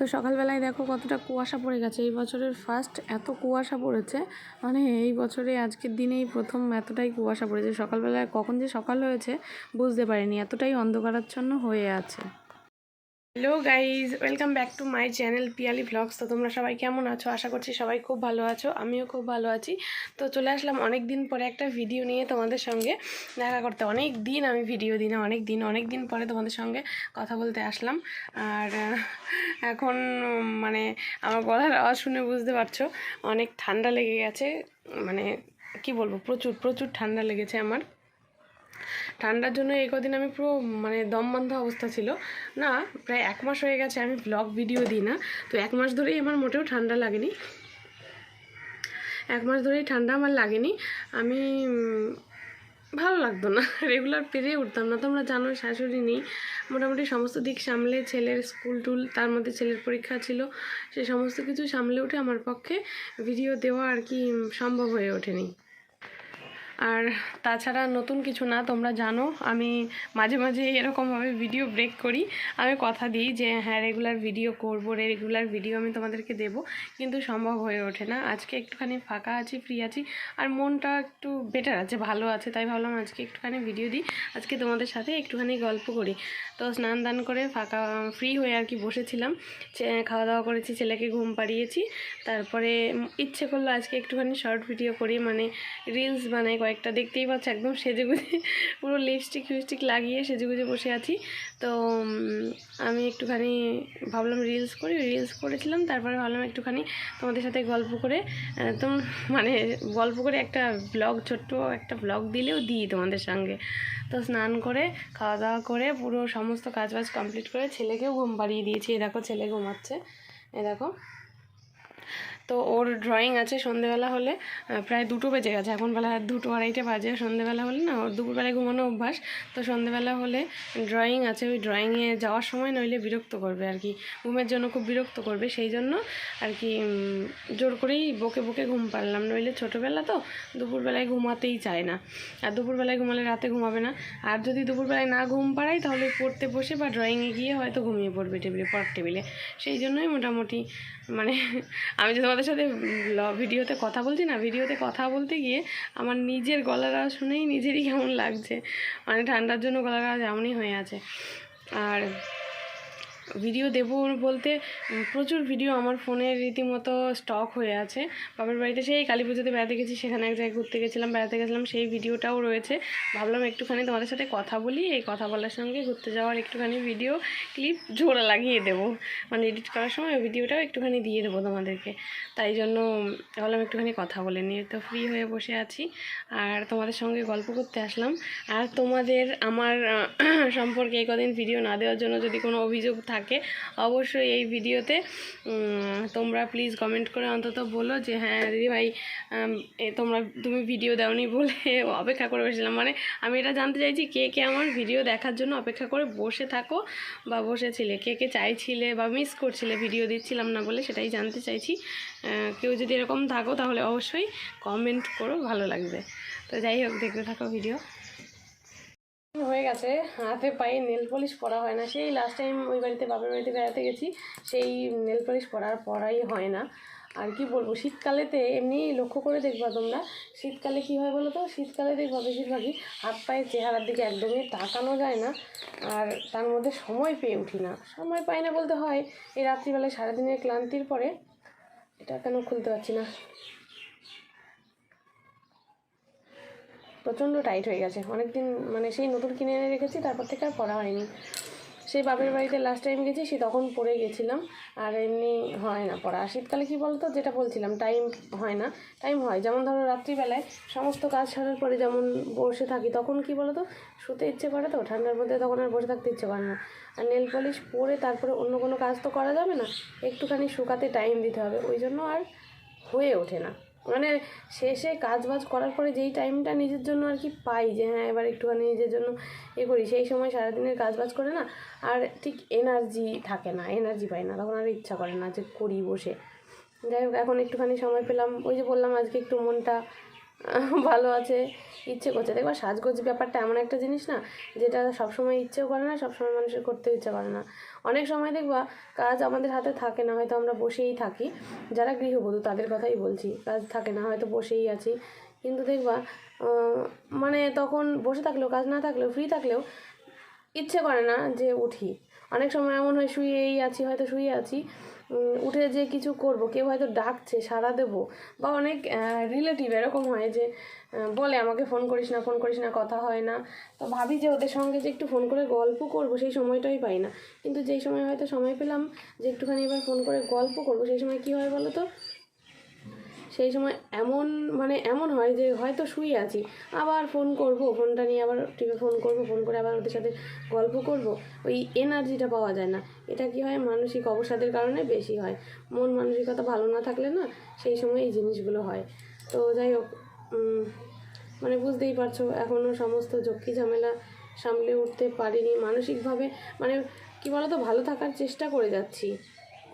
তো সকালবেলায় দেখো কতটা কুয়াশা পড়ে গেছে। এই বছরের ফার্স্ট এত কুয়াশা পড়েছে মানে এই বছরে আজকের দিনেই প্রথম এতটাই কুয়াশা পড়েছে। সকালবেলায় কখন যে সকাল হয়েছে বুঝতে পারিনি, এতটাই অন্ধকারাচ্ছন্ন হয়ে আছে। Hello guys welcome back to my channel Piyali vlogs তো তোমরা সবাই কেমন আছো? আশা করছি সবাই খুব ভালো আছো। আমিও খুব ভালো আছি। তো চলে আসলাম অনেক দিন পরে একটা ভিডিও নিয়ে তোমাদের সঙ্গে দেখা করতে। অনেক দিন আমি ভিডিও দিই না অনেক দিন অনেক দিন পরে তোমাদের সঙ্গে কথা বলতে আসলাম। আর এখন মানে আমার গলার আওয়াজ শুনে বুঝতে পারছ, অনেক ঠান্ডা লেগে গেছে। মানে কি বলব, প্রচুর প্রচুর ঠান্ডা লেগেছে আমার। ঠান্ডার জন্য এই কদিন আমি পুরো মানে দম বন্ধ অবস্থা ছিল। না, প্রায় এক মাস হয়ে গেছে আমি ব্লগ ভিডিও দিই না। তো এক মাস ধরেই আমার মোটেও ঠান্ডা লাগেনি। এক মাস ধরেই ঠান্ডা আমার লাগেনি। আমি ভালো লাগতো না। রেগুলার পেরে উঠতাম না। তোমরা জানো শাশুড়ি নেই। মোটামুটি সমস্ত দিক সামলে ছেলের স্কুল টুল, তার মধ্যে ছেলের পরীক্ষা ছিল। সে সমস্ত কিছু সামলে উঠে আমার পক্ষে ভিডিও দেওয়া আর কি সম্ভব হয়ে ওঠেনি। আর তাছাড়া নতুন কিছু না, তোমরা জানো, আমি মাঝে মাঝে এরকমভাবে ভিডিও ব্রেক করি। আমি কথা দিই যে হ্যাঁ রেগুলার ভিডিও করব রেগুলার ভিডিও আমি তোমাদেরকে দেব, কিন্তু সম্ভব হয়ে ওঠে না। আজকে একটুখানি ফাঁকা আছি ফ্রি আছি, আর মনটা একটু বেটার আছে, ভালো আছে, তাই ভাবলাম আজকে একটুখানি ভিডিও দিই। আজকে তোমাদের সাথে একটুখানি গল্প করি। তো স্নান দান করে ফাঁকা ফ্রি হয়ে আর কি বসেছিলাম। খাওয়া দাওয়া করেছি, ছেলেকে ঘুম পাড়িয়েছি। তারপরে ইচ্ছে করল আজকে একটুখানি শর্ট ভিডিও করি মানে রিলস বানাই কয়েকটা দেখতেই পাচ্ছ, একদম সেজেগুজে, পুরো লিপস্টিক ফিপস্টিক লাগিয়ে সেজেগুজে বসে আছি। তো আমি একটুখানি ভাবলাম রিলস করি রিলস করেছিলাম, তারপরে ভাবলাম একটুখানি তোমাদের সাথে গল্প করে তোম মানে গল্প করে একটা ব্লগ ছোট্ট একটা ব্লগ দিলেও দিই তোমাদের সঙ্গে। তো স্নান করে, খাওয়া দাওয়া করে, পুরো সমস্ত কাজবাজ কমপ্লিট করে ছেলেকেও ঘুম পাড়িয়ে দিয়েছি। এ দেখো, ছেলে ঘুমাচ্ছে। এ দেখো। তো ওর ড্রয়িং আছে সন্ধেবেলা হলে প্রায় দুটো বেজে গেছে। এখন বেলা দুটো আড়াইটে বাজে, সন্ধেবেলা হলে না, ওর দুপুরবেলায় ঘুমানো অভ্যাস। তো সন্ধেবেলা হলে ড্রয়িং আছে, ওই ড্রয়িংয়ে যাওয়ার সময় নইলে বিরক্ত করবে আর কি। ঘুমের জন্য খুব বিরক্ত করবে, সেই জন্য আর কি জোর করেই বকে বকে ঘুম পারলাম নইলে ছোটোবেলা তো দুপুরবেলায় ঘুমাতেই চায় না। আর দুপুরবেলায় ঘুমালে রাতে ঘুমাবে না। আর যদি দুপুরবেলায় না ঘুম পাড়াই তাহলে পড়তে বসে বা ড্রয়িংয়ে গিয়ে হয়তো ঘুমিয়ে পড়বে টেবিলে, পড়ার টেবিলে। সেই জন্যই মোটামুটি মানে আমি যে তোমাদের সাথে ভিডিওতে কথা বলছি না, ভিডিওতে কথা বলতে গিয়ে আমার নিজের আওয়াজ শুনেই নিজেরই কেমন লাগছে। মানে ঠান্ডার জন্য গলার আওয়াজ এমনই হয়ে আছে। আর ভিডিও দেবো বলতে প্রচুর ভিডিও আমার ফোনে রীতিমতো স্টক হয়ে আছে। বাবার বাড়িতে সেই কালী পুজোতে বেড়াতে গেছি, সেখানে এক জায়গায় ঘুরতে গেছিলাম, বেড়াতে গেছিলাম, সেই ভিডিওটাও রয়েছে। ভাবলাম একটুখানি তোমাদের সাথে কথা বলি, এই কথা বলার সঙ্গে ঘুরতে যাওয়ার একটুখানি ভিডিও ক্লিপ জোড়া লাগিয়ে দেবো। মানে এডিট করার সময় ওই ভিডিওটাও একটুখানি দিয়ে দেবো তোমাদেরকে। তাই জন্য ভাবলাম একটুখানি কথা বলে নিয়ে তো ফ্রি হয়ে বসে আছি। আর তোমাদের সঙ্গে গল্প করতে আসলাম। আর তোমাদের আমার সম্পর্কে এই কদিন ভিডিও না দেওয়ার জন্য যদি কোনো অভিযোগ থাকে অবশ্যই এই ভিডিওতে। তোমরা প্লিজ কমেন্ট করে অন্তত বলো যে হ্যাঁ দিদি ভাই তোমরা, তুমি ভিডিও দাওনি বলে অপেক্ষা করে বসেছিলাম। মানে আমি এটা জানতে চাইছি, কে কে আমার ভিডিও দেখার জন্য অপেক্ষা করে বসে থাকো বা বসেছিলে? কে কে চাইছিলে বা মিস করছিলে ভিডিও দিচ্ছিলাম না বলে সেটাই জানতে চাইছি। কেউ যদি এরকম থাকো তাহলে অবশ্যই কমেন্ট করো, ভালো লাগবে। তো যাই হোক, দেখতে থাকো ভিডিও গেছে হাতে পায়ে নেল পলিশ পরা হয় না। সেই লাস্ট টাইম ওই বাড়িতে, বাপের বাড়িতে বেড়াতে গেছি, সেই নেল পলিশ পরার পরাই হয় না। আর কি বলব, শীতকালেতে এমনি লক্ষ্য করে দেখবা তোমরা, শীতকালে কি হয় বলো তো? শীতকালে দেখবা বেশিরভাগই হাত পায়ের চেহারার দিকে একদমই তাকানো যায় না, আর তার মধ্যে সময় পেয়ে উঠি না। সময় পাই না বলতে হয়, এই রাত্রিবেলায় সারাদিনের ক্লান্তির পরে, এটা কেন খুলতে পারছি না? প্রচণ্ড টাইট হয়ে গেছে। অনেক দিন মানে সেই নতুন কিনে এনে রেখেছি, তারপর থেকে আর পরা হয়নি। সেই বাপের বাড়িতে লাস্ট টাইম গেছি সে তখন পরে গেছিলাম। আর এমনি হয় না পড়া শীতকালে কী বলতো, যেটা বলছিলাম টাইম হয় না। টাইম হয়। যেমন ধরো রাত্রিবেলায় সমস্ত কাজ সারার পরে যেমন বসে থাকি, তখন কি বলতো, শুতে ইচ্ছে করে তো, ঠান্ডার মধ্যে তখন আর বসে থাকতে ইচ্ছে করে না। আর নেল পলিশ পরে তারপরে অন্য কোনো কাজ তো করা যাবে না, একটুখানি শুকাতে টাইম দিতে হবে। ওই জন্য আর হয়ে ওঠে না। মানে শেষে কাজ বাজ করার পরে যেই টাইমটা নিজের জন্য আর কি পাই যে হ্যাঁ এবার একটুখানি নিজের জন্য এ করি, সেই সময় সারাদিনের কাজ বাজ করে না, আর ঠিক এনার্জি থাকে না এনার্জি পাই না, তখন আর ইচ্ছা করে না যে করি বসে। যাই হোক, এখন একটুখানি সময় পেলাম, ওই যে বললাম আজকে একটু মনটা ভালো আছে, ইচ্ছে করছে। দেখবা সাজগোজ ব্যাপারটা এমন একটা জিনিস না, যেটা সবসময় ইচ্ছেও করে না, সবসময় মানুষের করতে ইচ্ছে করে না। অনেক সময় দেখবা কাজ আমাদের হাতে থাকে না, হয়তো আমরা বসেই থাকি। যারা গৃহবধূ তাদের কথাই বলছি, কাজ থাকে না, হয়তো বসেই আছি। কিন্তু দেখবা মানে তখন বসে থাকলেও, কাজ না থাকলেও ফ্রি থাকলেও ইচ্ছে করে না যে উঠি। অনেক সময় এমন হয়, শুয়েই আছি, হয়তো শুয়ে আছি। উঠে যে কিছু করব, কেউ হয়তো ডাকছে, সাড়া দেব, বা অনেক রিলেটিভ এরকম হয় যে বলে আমাকে ফোন করিস না, ফোন করিস না, কথা হয় না। তো ভাবি যে ওদের সঙ্গে যে একটু ফোন করে গল্প করব, সেই সময়টাই পাই না। কিন্তু যেই সময় হয়তো সময় পেলাম যে একটুখানি এবার ফোন করে গল্প করব, সেই সময় কী হয় বলো তো? সেই সময় এমন মানে এমন হয় যে হয়তো শুয়ে আছি। আবার ফোন করব ফোনটা নিয়ে আবার টিপে ফোন করব ফোন করে আবার ওদের সাথে গল্প করব। ওই এনার্জিটা পাওয়া যায় না। এটা কি হয়? মানসিক অবসাদের কারণে বেশি হয়। মন মানসিকতা ভালো না থাকলে না সেই সময় এই জিনিসগুলো হয়। তো যাই হোক মানে বুঝতেই পারছ এখনও সমস্ত ঝক্কি ঝামেলা সামলে উঠতে পারিনি মানসিকভাবে। মানে কি বলতো? ভালো থাকার চেষ্টা করে যাচ্ছি।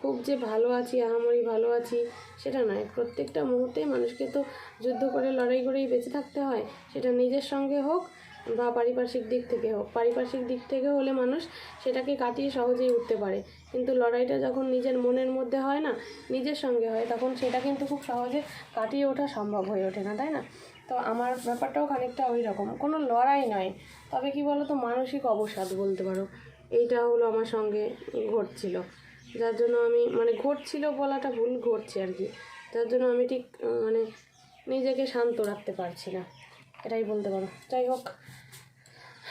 খুব যে ভালো আছি, আহামরি ভালো আছি, সেটা নয়। প্রত্যেকটা মুহূর্তে মানুষকে তো যুদ্ধ করে, লড়াই করেই বেঁচে থাকতে হয়। সেটা নিজের সঙ্গে হোক বা পারিপার্শ্বিক দিক থেকে হোক। পারিপার্শ্বিক দিক থেকে হলে মানুষ সেটাকে কাটিয়ে সহজেই উঠতে পারে। কিন্তু লড়াইটা যখন নিজের মনের মধ্যে হয় না, নিজের সঙ্গে হয়, তখন সেটা কিন্তু খুব সহজে কাটিয়ে ওঠা সম্ভব হয়ে ওঠে না, তাই না? তো আমার ব্যাপারটাও খানিকটা ওই রকম। কোনো লড়াই নয়। তবে কি বলো তো মানসিক অবসাদ বলতে পারো। এইটা হলো আমার সঙ্গে ঘটছিল। যার জন্য আমি মানে ঘটছিল বলাটা ভুল, ঘটছে আর কি। যার জন্য আমি ঠিক মানে নিজেকে শান্ত রাখতে পারছি না। এটাই বলতে পারো। যাই হোক,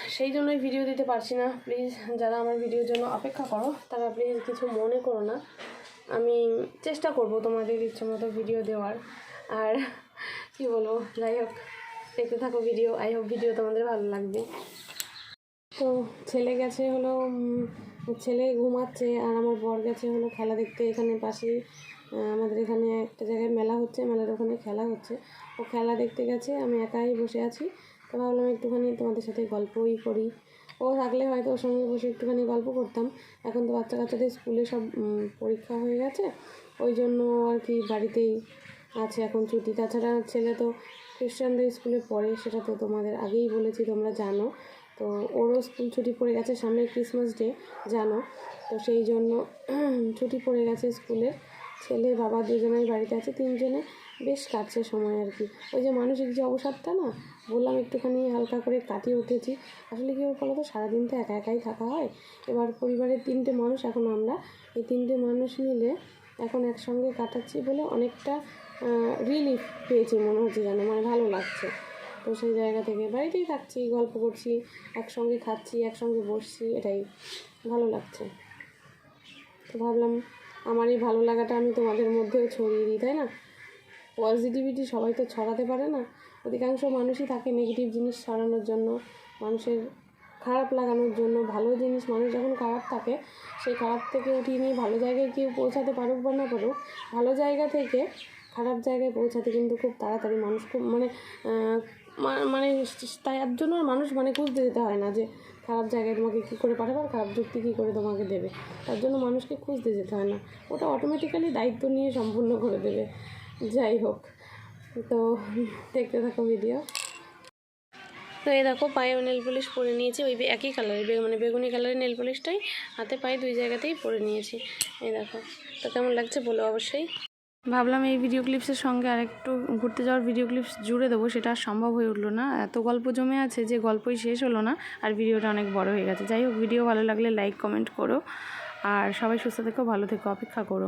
সেই জন্যই ভিডিও দিতে পারছি না। প্লিজ যারা আমার ভিডিওর জন্য অপেক্ষা করো, তারা প্লিজ কিছু মনে করো না। আমি চেষ্টা করব তোমাদের ইচ্ছে মতো ভিডিও দেওয়ার। আর কি বলব, যাই হোক, দেখতে থাকো ভিডিও আই হোপ ভিডিও তোমাদের ভালো লাগবে। তো, ছেলে গেছে হলো ছেলে ঘুমাচ্ছে আর আমার বর গেছে হলো খেলা দেখতে এখানে পাশেই আমাদের এখানে একটা জায়গায় মেলা হচ্ছে, মেলার ওখানে খেলা হচ্ছে। ও খেলা দেখতে গেছে, আমি একাই বসে আছি। তো ভাবলাম একটুখানি তোমাদের সাথে গল্পই করি। ও থাকলে হয়তো ওর সঙ্গে বসে একটুখানি গল্প করতাম। এখন তো বাচ্চা কাচ্চাদের স্কুলে সব পরীক্ষা হয়ে গেছে। ওই জন্য আর কি বাড়িতেই আছে এখন ছুটি। তাছাড়া ছেলে তো খ্রিস্টানদের স্কুলে পড়ে, সেটা তো তোমাদের আগেই বলেছি, তোমরা জানো। তো ওরও স্কুল ছুটি পড়ে গেছে, সামনে ক্রিসমাস ডে, জানো? তো সেই জন্য ছুটি পড়ে গেছে স্কুলে। ছেলে, বাবা দুজনেই বাড়িতে আছে, তিনজনে বেশ কাটছে সময় আর কি। ওই যে মানসিক যে অবসাদটা না, বললাম একটুখানি হালকা করে কাটিয়ে উঠেছি। আসলে কি বলো তো সারাদিন তো একা একাই থাকা হয়। এবার পরিবারের তিনটে মানুষ, এখন আমরা। এই তিনটে মানুষ মিলে এখন একসঙ্গে কাটাচ্ছি বলে অনেকটা রিলিফ পেয়েছি মনে হচ্ছে যেন মানে ভালো লাগছে। তো সেই জায়গা থেকে বাড়িতেই থাকছি, গল্প করছি, একসঙ্গে খাচ্ছি, একসঙ্গে বসছি, এটাই ভালো লাগছে। তো ভাবলাম আমার এই ভালো লাগাটা আমি তোমাদের মধ্যেও ছড়িয়ে দিই, তাই না? পজিটিভিটি সবাই তো ছড়াতে পারে না। অধিকাংশ মানুষই থাকে নেগেটিভ জিনিস ছড়ানোর জন্য, মানুষের খারাপ লাগানোর জন্য, ভালো জিনিস মানুষ যখন খারাপ থাকে, সেই খারাপ থেকে উঠিয়ে নিয়ে ভালো জায়গায় কেউ পৌঁছাতে পারুক বা না পারুক, ভালো জায়গা থেকে খারাপ জায়গায় পৌঁছাতে কিন্তু খুব তাড়াতাড়ি মানুষ খুব মানে মানে তাই এর জন্য আর মানুষ মানে খুঁজতে যেতে হয় না যে খারাপ জায়গায় তোমাকে কী করে পাঠাবে আর খারাপ যুক্তি কী করে তোমাকে দেবে। তার জন্য মানুষকে খুঁজতে যেতে হয় না। ওটা অটোমেটিক্যালি দায়িত্ব নিয়ে সম্পূর্ণ করে দেবে। যাই হোক, তো দেখতে থাকো ভিডিও তো এই দেখো, পায়ে নেল পলিশ পরে নিয়েছি। ওই একই কালারের মানে বেগুনি কালারের নেল পলিশটাই হাতে পায়ে দুই জায়গাতেই পরে নিয়েছি। এই দেখো, তো কেমন লাগছে বলো অবশ্যই। ভাবলাম এই ভিডিও ক্লিপসের সঙ্গে আরেকটু ঘুরতে যাওয়ার ভিডিও ক্লিপস জুড়ে দেবো, সেটা আর সম্ভব হয়ে উঠল না। এত গল্প জমে আছে যে গল্পই শেষ হলো না, আর ভিডিওটা অনেক বড় হয়ে গেছে। যাই হোক ভিডিও ভালো লাগলে লাইক কমেন্ট করো। আর সবাই সুস্থ থেকো, ভালো থেকো, অপেক্ষা করো।